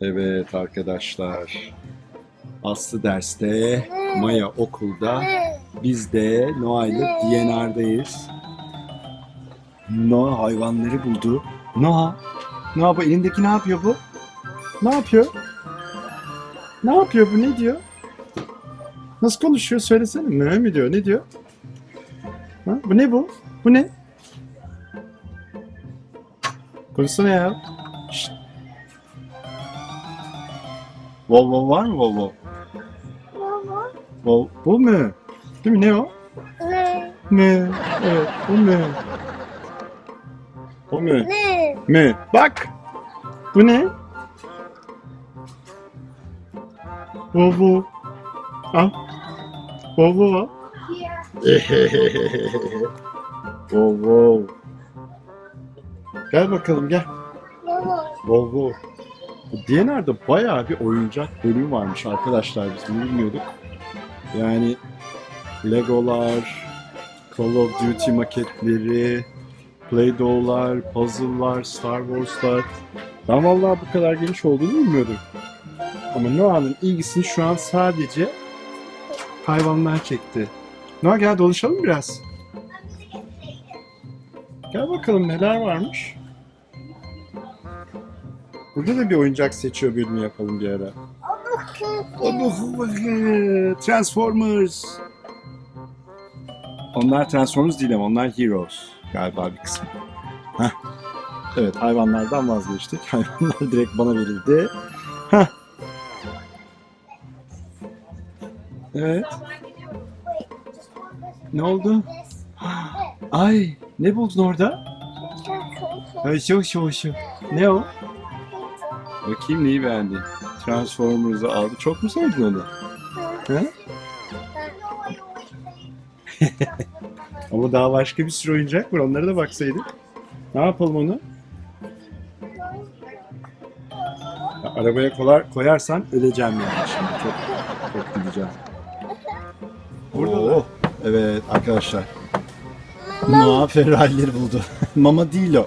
Evet arkadaşlar. Aslı derste, Maya okulda. Biz de Noah ile DNR'dayız. Noah hayvanları buldu. Noah, Noah bu elindeki ne yapıyor bu? Ne yapıyor? Ne yapıyor bu? Ne diyor? Nasıl konuşuyor? Söylesene. Ne mi diyor? Ne diyor? Ha? Bu ne bu? Bu ne? Konuşsana ya. Wow wow var mı wow wow? Baba. Wow, bu mu? Değil mi? Ne o? Ne? Ne? Evet, o mu? O mu? Ne? Mi? Bak! Bu ne? Wow wow. Al. Wow wow al. wow wow. Gel bakalım gel. Baba. Wow wow. DNR'da bayağı bir oyuncak bölümü varmış arkadaşlar biz bunu bilmiyorduk. Yani Legolar, Call of Duty maketleri, Play-Doh'lar, puzzle'lar, Star Wars'lar. Ben vallahi bu kadar geniş olduğunu bilmiyordum. Ama Noah'nın ilgisini şu an sadece hayvanlar çekti. Noah gel dolaşalım biraz. Gel bakalım neler varmış. Burada da bir oyuncak seçiyor bölümü yapalım bir ara. Transformers. Onlar Transformers değil ama onlar Heroes galiba bir kısmı. Heh. Evet hayvanlardan vazgeçtik. Hayvanlar direkt bana verildi. Heh. Evet. Ne oldu? Ay ne buldun orada? Ay şu şu şu. Ne o? Bakayım neyi beğendin? Transformers'ı aldı. Çok mu sevdin onu? He? Ama daha başka bir sürü oyuncak var. Onlara da baksaydık. Ne yapalım onu? Ya, arabaya koyar, koyarsan öleceğim yani şimdi. Çok, çok gideceğim. Burada da. Evet arkadaşlar. Noah Ferrari'leri buldu. Mama değil o.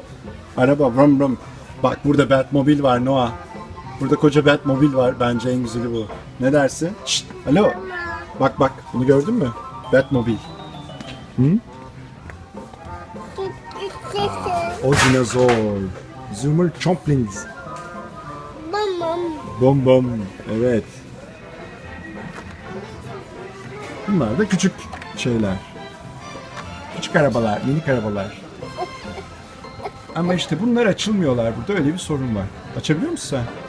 Araba vrum vrum. Bak burada Batmobil var Noah. Burada koca Batmobil var. Bence en güzeli bu. Ne dersin? Şşt, alo. Bak bak bunu gördün mü? Batmobil. Hı? O dinozor. Zoomer Chomplings. Mama. Bom bom. Evet. Bunlar da küçük şeyler. Küçük arabalar, minik arabalar. Ama işte bunlar açılmıyorlar burada. Öyle bir sorun var. Açabiliyor musun sen?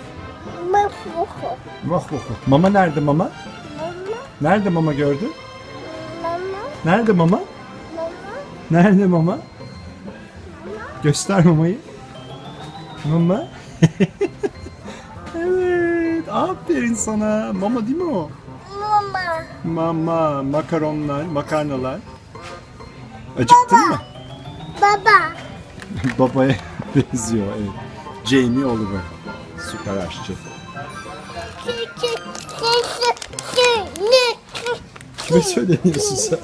Mama. Vah vah vah. Mama nerede mama? Mama. Nerede mama gördün? Mama. Nerede mama? Mama. Nerede mama? Göster mamayı. Mama. evet. Aferin sana. Mama değil mi o? Mama. Mama, makaronlar, makarnalar. Acıktın mı? Baba. Babaya benziyor evet. Jamie Oliver. Süper aşçı. Kime söyleniyorsun sen?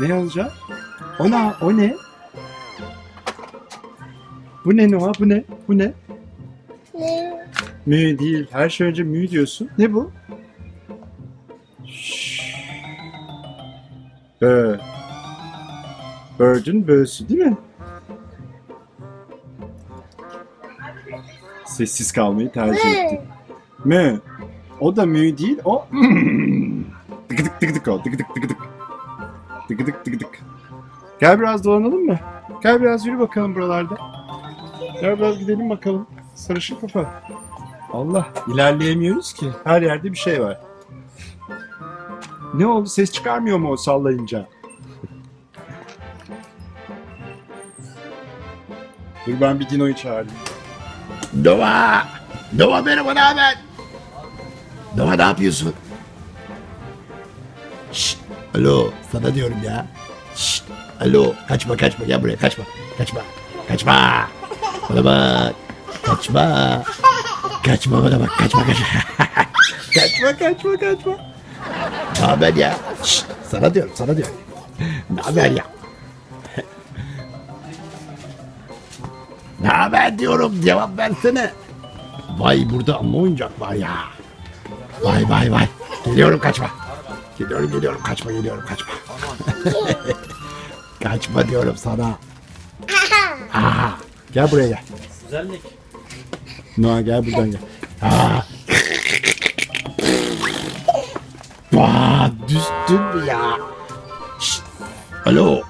Ne olacak? O ne? O ne? Bu ne Noah? Bu ne? Bu ne? Ne? Mü değil. Her şey önce mü diyorsun. Ne bu? Şşş. Bö. Bird'ün böğüsü değil mi? Sessiz kalmayı tercih etti. Mü. O da mü değil. O tıkıdık tıkıdık o. Tıkıdık tıkıdık. Tıkıdık tıkıdık. Gel biraz dolanalım mı? Gel biraz yürü bakalım buralarda. Gel biraz gidelim bakalım. Sarışın kafa. Allah ilerleyemiyoruz ki. Her yerde bir şey var. Ne oldu? Ses çıkarmıyor mu o sallayınca? Dur ben bir Dino'yu çağırayım. Nova! Nova merhaba ne haber? Nova ne yapıyorsun? Şşt! Alo sana diyorum ya. Şşt! Alo kaçma kaçma gel buraya kaçma. Kaçma. Kaçma. Bana bak. Kaçma. Kaçma bana bak kaçma kaçma. Kaçma kaçma kaçma. Ne haber ya? Şşt! Sana diyorum sana diyorum. ne haber ya? Ne haber diyorum cevap versene. Vay burada amma oyuncak var ya. Vay vay vay. Geliyorum kaçma. Geliyorum geliyorum kaçma geliyorum kaçma. kaçma diyorum sana. Aha. Gel buraya gel. Güzellik. Noah gel buradan gel. Aa. Vaa düştün mü ya? Şşt. Alo.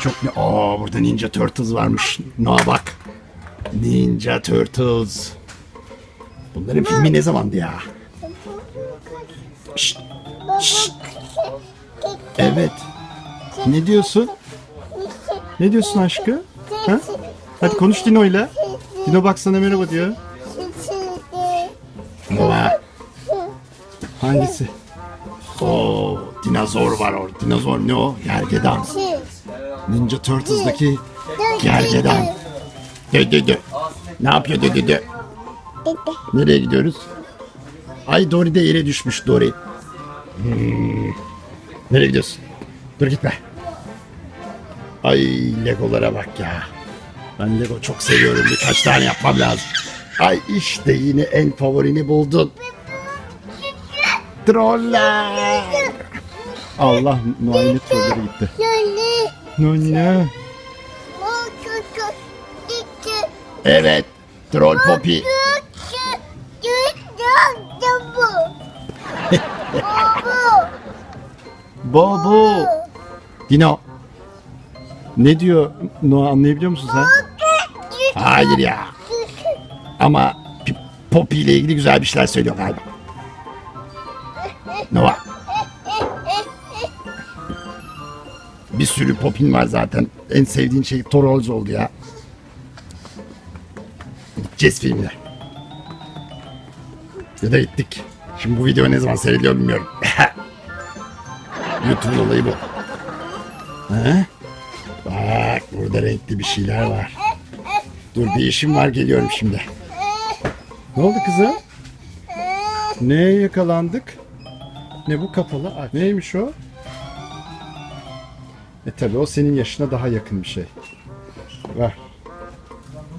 Çok ne? Aa burada Ninja Turtles varmış. Noa bak. Ninja Turtles. Bunların filmi ne zamandı ya? Şşt. Şşt. Evet. Ne diyorsun? Ne diyorsun aşkı? Ha? Hadi konuş Dino'yla. Dino bak sana merhaba diyor. Noa. Hangisi? Oo, dinozor var orada. Dinozor ne o? Gergedan. Ninja Turtles'daki gergedan. Dö dö dö. Ne yapıyor dö dö dö? Nereye gidiyoruz? Ay Dory de yere düşmüş Dory. Hmm. Nereye gidiyorsun? Dur gitme. Ay Legolara bak ya. Ben Lego çok seviyorum. Birkaç tane yapmam lazım. Ay işte yine en favorini buldun. Troller. Allah Noah'ın trolleri gitti. Noah. Gitti. Evet. Troll Poppy. Bobo. Dino. Ne diyor Noah anlayabiliyor musun sen? Hayır ya. Ama Poppy ile ilgili güzel bir şeyler söylüyor galiba. Nova. Bir sürü Poppy'in var zaten. En sevdiğin şey Trolls oldu ya. Gideceğiz filmine. Ya da gittik. Şimdi bu video ne zaman seyrediyor bilmiyorum. YouTube'un olayı bu. Ha? Bak burada renkli bir şeyler var. Dur bir işim var geliyorum şimdi. Ne oldu kızım? Neye yakalandık? Ne bu kapalı? Ay, neymiş o? E tabi o senin yaşına daha yakın bir şey. Ver.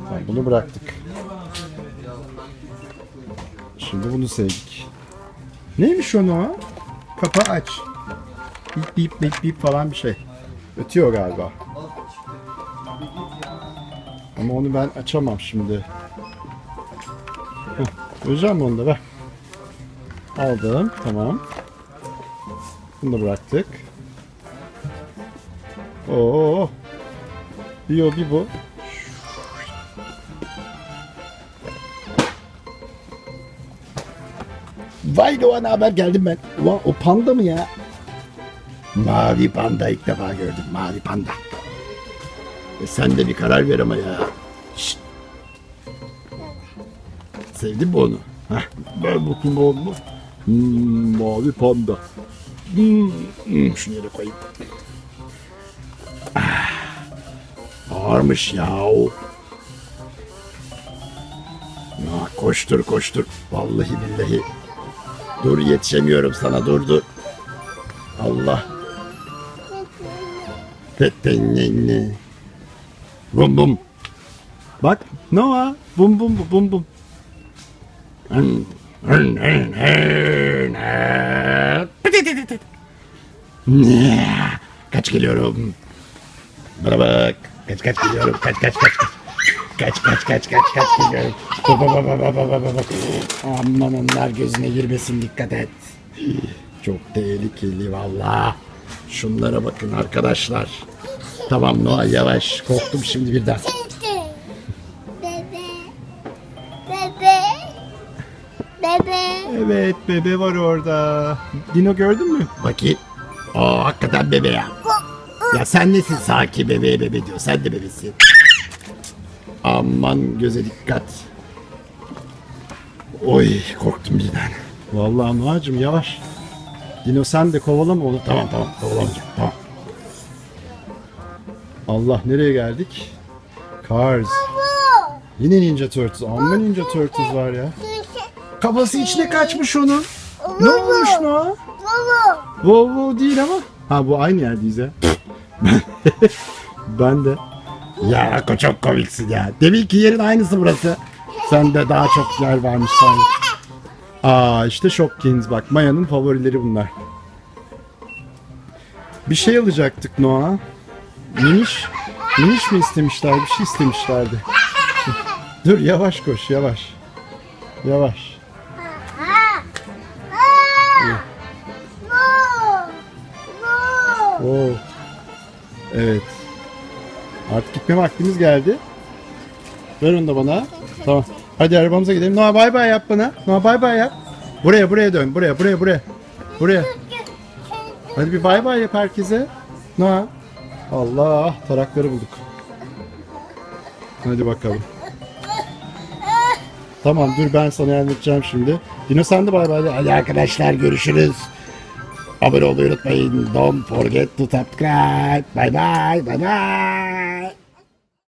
Tamam, bunu bıraktık. Şimdi bunu sevdik. Neymiş o Noah? Kapa aç. Bip bip bip bip falan bir şey. Ötüyor galiba. Ama onu ben açamam şimdi. Öleceğim onu da ver. Aldım. Tamam. Bunu da bıraktık. Oo. Bir o bir bu. Vay Doğa ne haber geldim ben. Ulan o panda mı ya? Mavi panda ilk defa gördüm. Mavi panda. E sen de bir karar ver ama ya. Şşt. Sevdin mi onu? Heh, ver bakayım oğlum. Hmm, mavi panda. Hmm, hmm, şunu yere koyayım. Ağırmış ya o. Ya koştur koştur. Vallahi billahi. Dur yetişemiyorum sana dur dur. Allah. Tetenene. Bum bum. Bak Noah. Bum bum bum bum? Kaç geliyorum. Bana bak. Kaç kaç geliyorum. Kaç kaç kaç. kaç. Kaç kaç kaç kaç kaç geliyorum. Ba, ba, ba, ba, ba, ba, ba, ba. Aman onlar gözüne girmesin dikkat et. Çok tehlikeli valla. Şunlara bakın arkadaşlar. Tamam Noah yavaş. Korktum şimdi birden. Bebe. Bebe. Bebe. Evet bebe var orada. Dino gördün mü? Bakayım. Aa hakikaten bebe ya. Ya sen nesin Saki bebeğe bebe diyor. Sen de bebesin. Aman göze dikkat. Oy korktum birden. Vallahi Noah'cığım yavaş. Dino sen de kovalama onu. Tamam tamam kovalamayacağım. Tamam. Allah nereye geldik? Cars. Yine Ninja Turtles. Amma Ninja Turtles var ya. Kafası içine kaçmış onun. Ne olmuş. Baba. Wow wow değil ama. Ha bu aynı yerdeyiz ya. ben de. Ya çok komiksin ya. Demin ki yerin aynısı burası. Sende daha çok yer varmış sanki. Aa işte Shopkins bak. Maya'nın favorileri bunlar. Bir şey alacaktık Noah. Miniş. Miniş mi istemişler? Bir şey istemişlerdi. Dur yavaş koş yavaş. Yavaş. Ha. Ha. Evet. Artık gitme vaktimiz geldi. Ver onu da bana. Tamam. Hadi arabamıza gidelim. Noah bay bay yap bana. Noah bay bay yap. Buraya buraya dön. Buraya buraya buraya. Buraya. Hadi bir bay bay yap herkese. Noah. Allah tarakları bulduk. Hadi bakalım. Tamam dur ben sana edeceğim şimdi. Dino sen de bay bay de. Hadi arkadaşlar görüşürüz. Abone olmayı unutmayın. Don't forget to subscribe. Bye bye. Bye bye.